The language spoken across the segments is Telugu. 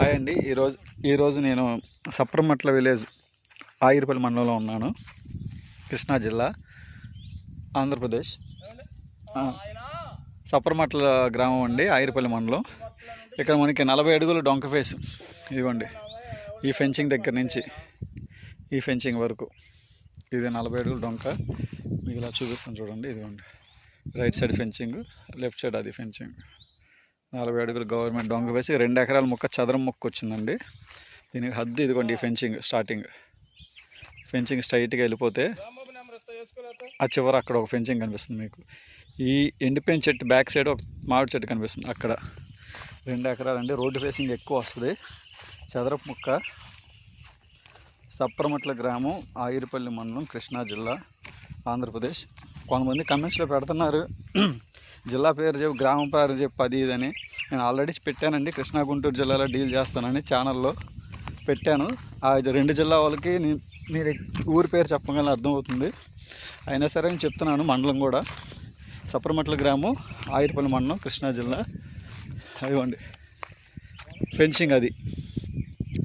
హాయ్ అండి. ఈరోజు ఈరోజు నేను సప్రమట్ల విలేజ్ ఆగిరిపల్లి మండలంలో ఉన్నాను. కృష్ణా జిల్లా ఆంధ్రప్రదేశ్. సప్రమట్ల గ్రామం అండి ఆగిరిపల్లి మండలం. ఇక్కడ మనకి నలభై అడుగులు డొంక ఫేస్ ఇదిగోండి ఈ ఫెన్సింగ్ దగ్గర నుంచి ఈ ఫెన్సింగ్ వరకు. ఇది నలభై అడుగులు డొంక. మీకు ఇలా చూపిస్తాను చూడండి ఇదిగోండి. Right side fencing left side అది ఫెన్సింగ్ నలభై అడుగులు గవర్నమెంట్ డొంగ వేసి రెండు ఎకరాల మొక్క చదరం మొక్క వచ్చిందండి. దీనికి హద్దు ఇదిగోండి ఈ ఫెన్సింగ్ స్టార్టింగ్. ఫెన్సింగ్ స్ట్రైట్గా వెళ్ళిపోతే ఆ చివర అక్కడ ఒక ఫెన్సింగ్ కనిపిస్తుంది మీకు. ఈ ఎండిపోయిన చెట్టు బ్యాక్ సైడ్ ఒక మామిడి చెట్టు కనిపిస్తుంది అక్కడ. రెండు ఎకరాలు అండి రోడ్డు ఫేసింగ్ ఎక్కువ వస్తుంది. చదరపు ముక్క సప్రమట్ల గ్రామం ఆగిరిపల్లి మండలం కృష్ణా జిల్లా ఆంధ్రప్రదేశ్. కొంతమంది కమెంట్స్లో పెడుతున్నారు. జిల్లా పేరు చెప్పి గ్రామం పేరు చెప్పి అది ఇదని నేను ఆల్రెడీ పెట్టానండి. కృష్ణా గుంటూరు జిల్లాలో డీల్ చేస్తానని ఛానల్లో పెట్టాను. ఆ రెండు జిల్లా వాళ్ళకి మీరు ఊరి పేరు చెప్పగానే అర్థమవుతుంది. అయినా సరే నేను చెప్తున్నాను మండలం కూడా. సప్రమట్ల గ్రామం ఆయిరపల్లి మండలం కృష్ణా జిల్లా. అదిగోండి. ఫెన్సింగ్ అది.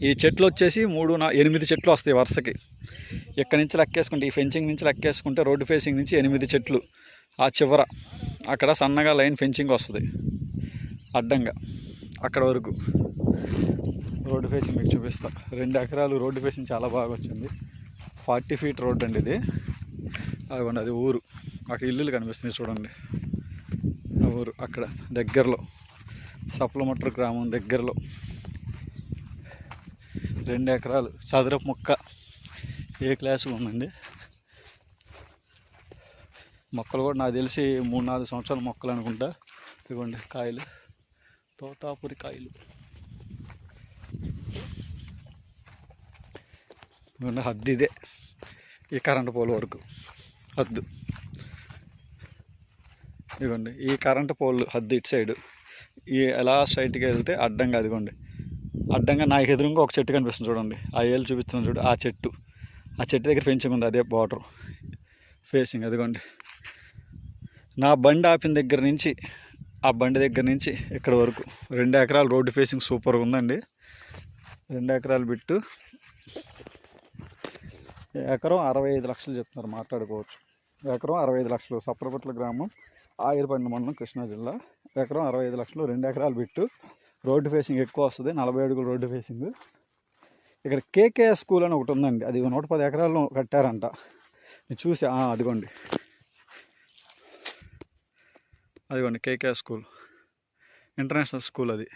ఈ చెట్లు వచ్చేసి మూడు నా ఎనిమిది చెట్లు వస్తాయి వరుసకి. ఇక్కడ నుంచి లెక్కేసుకుంటే ఈ ఫెన్సింగ్ నుంచి లెక్కేసుకుంటే రోడ్డు ఫేసింగ్ నుంచి ఎనిమిది చెట్లు. ఆ చివర అక్కడ సన్నగా లైన్ ఫెన్సింగ్ వస్తుంది. అడ్డంగా అక్కడ వరకు. రోడ్డు ఫేసింగ్ మీకు చూపిస్తా. రెండు ఎకరాలు రోడ్డు ఫేసింగ్ చాలా బాగా వచ్చింది. ఫార్టీ ఫీట్ రోడ్ అండి ఇది. అదిగోండి అది ఊరు. అక్కడ ఇల్లులు కనిపిస్తుంది చూడండి. ఆ ఊరు అక్కడ దగ్గరలో. సప్లమట్ర గ్రామం దగ్గరలో. రెండు ఎకరాలు చదరపు ముక్క ఏ క్లాసు ఉందండి? మొక్కలు కూడా నాకు తెలిసి మూడు నాలుగు సంవత్సరాల మొక్కలు అనుకుంటా. ఇవ్వండి కాయలు. తోతాపురి కాయలు. హద్దు ఇదే. ఈ కరెంటు పోల్ వరకు హద్దు. ఇదిగోండి ఈ కరెంటు పోల్ హద్దు ఇటు సైడ్. ఈ ఎలా స్ట్రైట్గా వెళ్తే అడ్డంగా అదిగోండి. అడ్డంగా నాకు ఎదురుగా ఒక చెట్టు కనిపిస్తుంది చూడండి. ఆ ఏళ్ళు చూపిస్తున్నాను చూడు ఆ చెట్టు. ఆ చెట్టు దగ్గర ఫెన్సింగ్ ఉంది అదే బార్డర్. ఫేసింగ్ అదిగోండి. నా బండి ఆపిన దగ్గర నుంచి ఆ బండి దగ్గర నుంచి ఇక్కడ వరకు రెండు ఎకరాలు రోడ్డు ఫేసింగ్ సూపర్గా ఉందండి. రెండు ఎకరాలు బిట్టు. ఎకరం అరవై ఐదు లక్షలు చెప్తున్నారు మాట్లాడుకోవచ్చు. ఎకరం అరవై ఐదు లక్షలు సప్రపట్ల గ్రామం ఆయిరపండి మండలం కృష్ణా జిల్లా. ఎకరం అరవై ఐదు లక్షలు రెండు ఎకరాలు బిట్టు. రోడ్డు ఫేసింగ్ ఎక్కువ వస్తుంది నలభై అడుగులు రోడ్డు ఫేసింగ్. ఇక్కడ కేకే స్కూల్ అని ఒకటి ఉందండి అది నూట పది ఎకరాల్లో కట్టారంట. చూసి అదిగోండి. అదిగోండి కేకే స్కూల్. ఇంటర్నేషనల్ స్కూల్ అది.